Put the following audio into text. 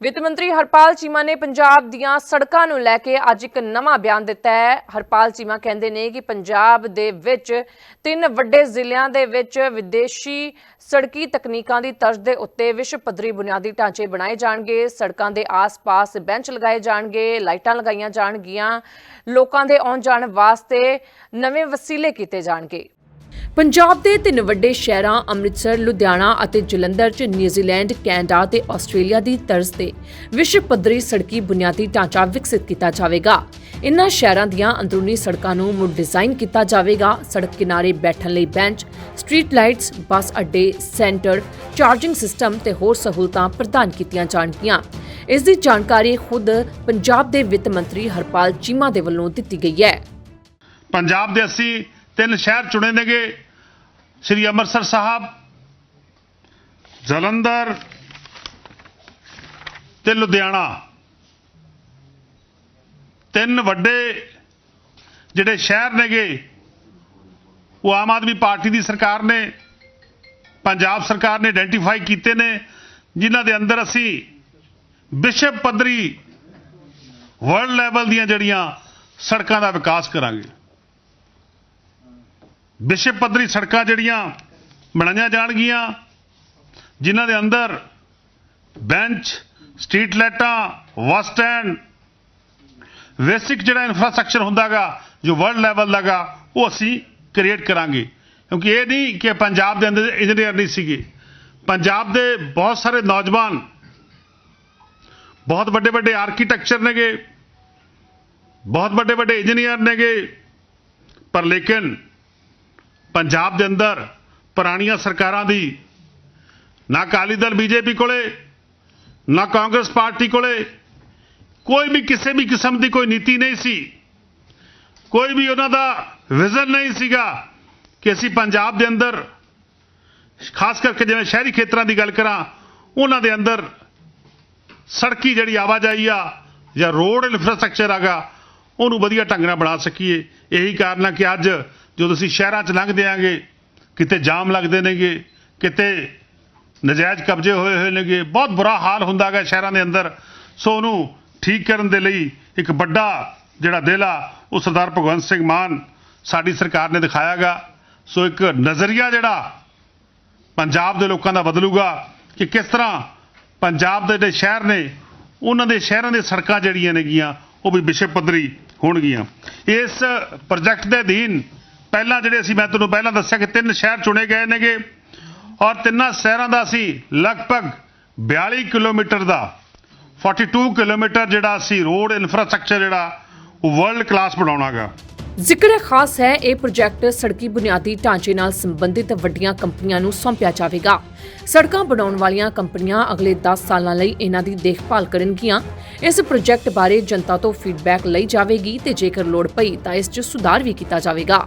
ਵਿੱਤ ਮੰਤਰੀ ਹਰਪਾਲ ਚੀਮਾ ਨੇ ਪੰਜਾਬ ਦੀਆਂ ਸੜਕਾਂ ਨੂੰ ਲੈ ਕੇ ਅੱਜ ਇੱਕ ਨਵਾਂ ਬਿਆਨ ਦਿੱਤਾ ਹੈ। ਹਰਪਾਲ ਚੀਮਾ ਕਹਿੰਦੇ ਨੇ ਕਿ ਪੰਜਾਬ ਦੇ ਵਿੱਚ ਤਿੰਨ ਵੱਡੇ ਜ਼ਿਲ੍ਹਿਆਂ ਦੇ ਵਿੱਚ ਵਿਦੇਸ਼ੀ ਸੜਕੀ ਤਕਨੀਕਾਂ ਦੀ ਤਰਜ਼ ਦੇ ਉੱਤੇ ਵਿਸ਼ਵ ਪੱਧਰੀ ਬੁਨਿਆਦੀ ਢਾਂਚੇ ਬਣਾਏ ਜਾਣਗੇ। ਸੜਕਾਂ ਦੇ ਆਸ-ਪਾਸ ਬੈਂਚ ਲਗਾਏ ਜਾਣਗੇ, ਲਾਈਟਾਂ ਲਗਾਈਆਂ ਜਾਣਗੀਆਂ, ਲੋਕਾਂ ਦੇ ਆਉਣ ਜਾਣ ਵਾਸਤੇ ਨਵੇਂ ਵਸੀਲੇ ਕੀਤੇ ਜਾਣਗੇ। ਪੰਜਾਬ ਦੇ ਤਿੰਨ ਵੱਡੇ ਸ਼ਹਿਰਾਂ ਅੰਮ੍ਰਿਤਸਰ, ਲੁਧਿਆਣਾ ਅਤੇ ਜਲੰਧਰ 'ਚ ਨਿਊਜ਼ੀਲੈਂਡ, ਕੈਨੇਡਾ ਤੇ ਆਸਟ੍ਰੇਲੀਆ ਦੀ ਤਰਜ਼ ਤੇ ਵਿਸ਼ਵ ਪੱਧਰੀ ਸੜਕੀ ਬੁਨਿਆਦੀ ਢਾਂਚਾ ਵਿਕਸਿਤ ਕੀਤਾ ਜਾਵੇਗਾ। ਇਨ੍ਹਾਂ ਸ਼ਹਿਰਾਂ ਦੀਆਂ ਅੰਦਰੂਨੀ ਸੜਕਾਂ ਨੂੰ ਮੁੜ ਡਿਜ਼ਾਈਨ ਕੀਤਾ ਜਾਵੇਗਾ। ਸੜਕ ਕਿਨਾਰੇ ਬੈਠਣ ਲਈ ਬੈਂਚ, ਸਟਰੀਟ ਲਾਈਟਸ, ਬੱਸ ਅੱਡੇ, ਸੈਂਟਰ, ਚਾਰਜਿੰਗ ਸਿਸਟਮ ਤੇ ਹੋਰ ਸਹੂਲਤਾਂ ਪ੍ਰਦਾਨ ਕੀਤੀਆਂ ਜਾਣਗੀਆਂ। ਇਸ ਦੀ ਜਾਣਕਾਰੀ ਖੁਦ ਪੰਜਾਬ ਦੇ ਵਿੱਤ ਮੰਤਰੀ ਹਰਪਾਲ ਚੀਮਾ ਦੇ ਵੱਲੋਂ ਦਿੱਤੀ ਗਈ ਹੈ। ਪੰਜਾਬ ਦੇ ਅਸੀਂ ਤਿੰਨ ਸ਼ਹਿਰ ਚੁਣੇ ਨੇਗੇ। ਸ੍ਰੀ ਅੰਮ੍ਰਿਤਸਰ ਸਾਹਿਬ, ਜਲੰਧਰ ਤੇ ਲੁਧਿਆਣਾ। ਤਿੰਨ ਵੱਡੇ ਜਿਹੜੇ ਸ਼ਹਿਰ ਨੇਗੇ, ਉਹ ਆਮ ਆਦਮੀ ਪਾਰਟੀ ਦੀ ਸਰਕਾਰ ਨੇ, ਪੰਜਾਬ ਸਰਕਾਰ ਨੇ ਆਇਡੈਂਟੀਫਾਈ ਕੀਤੇ ਨੇ, ਜਿਨ੍ਹਾਂ ਦੇ ਅੰਦਰ ਅਸੀਂ ਵਿਸ਼ਵ ਪੱਧਰੀ ਵਰਲਡ ਲੈਵਲ ਦੀਆਂ ਜਿਹੜੀਆਂ ਸੜਕਾਂ ਦਾ ਵਿਕਾਸ ਕਰਾਂਗੇ। ਵਿਸ਼ਵ ਪੱਧਰੀ ਸੜਕਾਂ ਜਿਹੜੀਆਂ ਬਣਾਈਆਂ ਜਾਣਗੀਆਂ, ਜਿਨ੍ਹਾਂ ਦੇ ਅੰਦਰ ਬੈਂਚ, ਸਟਰੀਟ ਲਾਈਟਾਂ, ਬੱਸ ਸਟੈਂਡ, ਬੇਸਿਕ ਜਿਹੜਾ ਇਨਫਰਾਸਟ੍ਰਕਚਰ ਹੁੰਦਾਗਾ, ਜੋ ਵਰਲਡ ਲੈਵਲ ਦਾਗਾ, ਉਹ ਅਸੀਂ ਕ੍ਰੀਏਟ ਕਰਾਂਗੇ। ਕਿਉਂਕਿ ਇਹ ਨਹੀਂ ਕਿ ਪੰਜਾਬ ਦੇ ਅੰਦਰ ਇੰਜੀਨੀਅਰ ਨਹੀਂ ਸੀਗੇ। ਪੰਜਾਬ ਦੇ ਬਹੁਤ ਸਾਰੇ ਨੌਜਵਾਨ, ਬਹੁਤ ਵੱਡੇ ਵੱਡੇ ਆਰਕੀਟੈਕਚਰ ਨੇਗੇ, ਬਹੁਤ ਵੱਡੇ ਵੱਡੇ ਇੰਜੀਨੀਅਰ ਨੇਗੇ, ਪਰ ਲੇਕਿਨ ਪੰਜਾਬ ਦੇ ਅੰਦਰ ਪੁਰਾਣੀਆਂ ਸਰਕਾਰਾਂ ਦੀ, ਨਾ ਅਕਾਲੀ ਦਲ ਬੀਜੇਪੀ ਕੋਲੇ, ਨਾ ਕਾਂਗਰਸ ਪਾਰਟੀ ਕੋਲੇ, ਕੋਈ ਵੀ ਕਿਸੇ ਵੀ ਕਿਸਮ ਦੀ ਕੋਈ ਨੀਤੀ ਨਹੀਂ ਸੀ। ਕੋਈ ਵੀ ਉਹਨਾਂ ਦਾ ਵਿਜ਼ਨ ਨਹੀਂ ਸੀਗਾ ਕਿ ਅਸੀਂ ਪੰਜਾਬ ਦੇ ਅੰਦਰ, ਖਾਸ ਕਰਕੇ ਜਿਵੇਂ ਸ਼ਹਿਰੀ ਖੇਤਰਾਂ ਦੀ ਗੱਲ ਕਰਾਂ, ਉਹਨਾਂ ਦੇ ਅੰਦਰ ਸੜਕੀ ਜਿਹੜੀ ਆਵਾਜਾਈ ਆ ਜਾਂ ਰੋਡ ਇਨਫਰਾਸਟ੍ਰਕਚਰ ਆਗਾ, ਉਹਨੂੰ ਵਧੀਆ ਢੰਗ ਨਾਲ ਬਣਾ ਸਕੀਏ। ਇਹੀ ਕਾਰਨ ਆ ਕਿ ਅੱਜ ਜਦੋਂ ਅਸੀਂ ਸ਼ਹਿਰਾਂ 'ਚ ਲੰਘਦੇ ਆਂਗੇ, ਕਿਤੇ ਜਾਮ ਲੱਗਦੇ ਨੇਗੇ, ਕਿਤੇ ਨਜਾਇਜ਼ ਕਬਜ਼ੇ ਹੋਏ ਹੋਏ ਨੇਗੇ, ਬਹੁਤ ਬੁਰਾ ਹਾਲ ਹੁੰਦਾਗਾ ਸ਼ਹਿਰਾਂ ਦੇ ਅੰਦਰ। ਸੋ ਉਹਨੂੰ ਠੀਕ ਕਰਨ ਦੇ ਲਈ ਇੱਕ ਵੱਡਾ ਜਿਹੜਾ ਦਿਲ ਆ ਉਹ ਸਰਦਾਰ ਭਗਵੰਤ ਸਿੰਘ ਮਾਨ ਸਾਡੀ ਸਰਕਾਰ ਨੇ ਦਿਖਾਇਆਗਾ ਸੋ ਇੱਕ ਨਜ਼ਰੀਆ ਜਿਹੜਾ ਪੰਜਾਬ ਦੇ ਲੋਕਾਂ ਦਾ ਬਦਲੂਗਾ ਕਿ ਕਿਸ ਤਰ੍ਹਾਂ ਪੰਜਾਬ ਦੇ ਜਿਹੜੇ ਸ਼ਹਿਰ ਨੇ, ਉਹਨਾਂ ਦੇ ਸ਼ਹਿਰਾਂ ਦੇ ਸੜਕਾਂ ਜਿਹੜੀਆਂ ਨੇਗੀਆਂ, ਉਹ ਵੀ ਵਿਸ਼ਵ ਪੱਧਰੀ ਹੋਣਗੀਆਂ। ਇਸ ਪ੍ਰੋਜੈਕਟ ਦੇ ਅਧੀਨ ਪਹਿਲਾਂ ਜਿਹੜੇ ਅਸੀਂ, ਮੈਂ ਤੁਹਾਨੂੰ ਪਹਿਲਾਂ ਦੱਸਿਆ ਕਿ ਤਿੰਨ ਸ਼ਹਿਰ ਚੁਣੇ ਗਏ ਨੇਗੇ ਔਰ ਤਿੰਨਾਂ ਸ਼ਹਿਰਾਂ ਦਾ ਅਸੀਂ ਲਗਭਗ 42 ਕਿਲੋਮੀਟਰ ਦਾ 42 ਕਿਲੋਮੀਟਰ ਜਿਹੜਾ ਅਸੀਂ ਰੋਡ ਇਨਫਰਾਸਟ੍ਰਕਚਰ ਜਿਹੜਾ, ਉਹ ਵਰਲਡ ਕਲਾਸ ਬਣਾਉਣਾਗਾ। ਜ਼ਿਕਰ ਖਾਸ ਹੈ, ਇਹ ਪ੍ਰੋਜੈਕਟ ਸੜਕੀ ਬੁਨਿਆਦੀ ਢਾਂਚੇ ਨਾਲ ਸੰਬੰਧਿਤ ਵੱਡੀਆਂ ਕੰਪਨੀਆਂ ਨੂੰ ਸੌਂਪਿਆ ਜਾਵੇਗਾ। ਸੜਕਾਂ ਬਣਾਉਣ ਵਾਲੀਆਂ ਕੰਪਨੀਆਂ ਅਗਲੇ 10 ਸਾਲਾਂ ਲਈ ਇਹਨਾਂ ਦੀ ਦੇਖਭਾਲ ਕਰਨਗੀਆਂ। ਇਸ ਪ੍ਰੋਜੈਕਟ ਬਾਰੇ ਜਨਤਾ ਤੋਂ ਫੀਡਬੈਕ ਲਈ ਜਾਵੇਗੀ ਤੇ ਜੇਕਰ ਲੋੜ ਪਈ ਤਾਂ ਇਸ 'ਚ ਸੁਧਾਰ ਵੀ ਕੀਤਾ ਜਾਵੇਗਾ।